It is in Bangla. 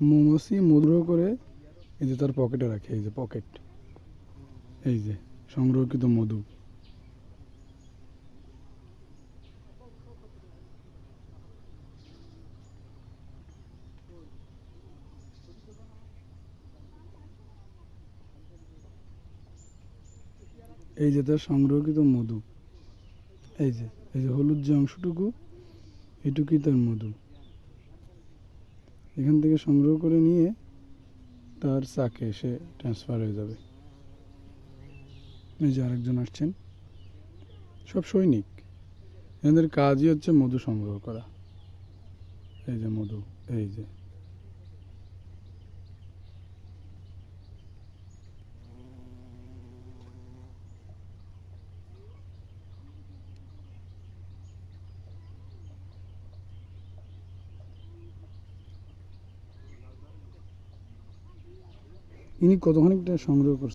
মৌমাছি মধুর করে এই যে তার পকেটে রাখে, এই যে পকেট এই যে, সংরক্ষিত মধু। এই যে তার সংরক্ষিত মধু। এই যে এই যে হলুদ যে অংশটুকু, এটুকুই তার মধু। এখান থেকে সংগ্রহ করে নিয়ে তার চাকে এসে ট্রান্সফার হয়ে যাবে। এই যে আরেকজন আসছেন। সব সৈনিক। এদের কাজই হচ্ছে মধু সংগ্রহ করা। এই যে মধু, এই যে ইনি কতখানিকটা সংগ্রহ করছেন।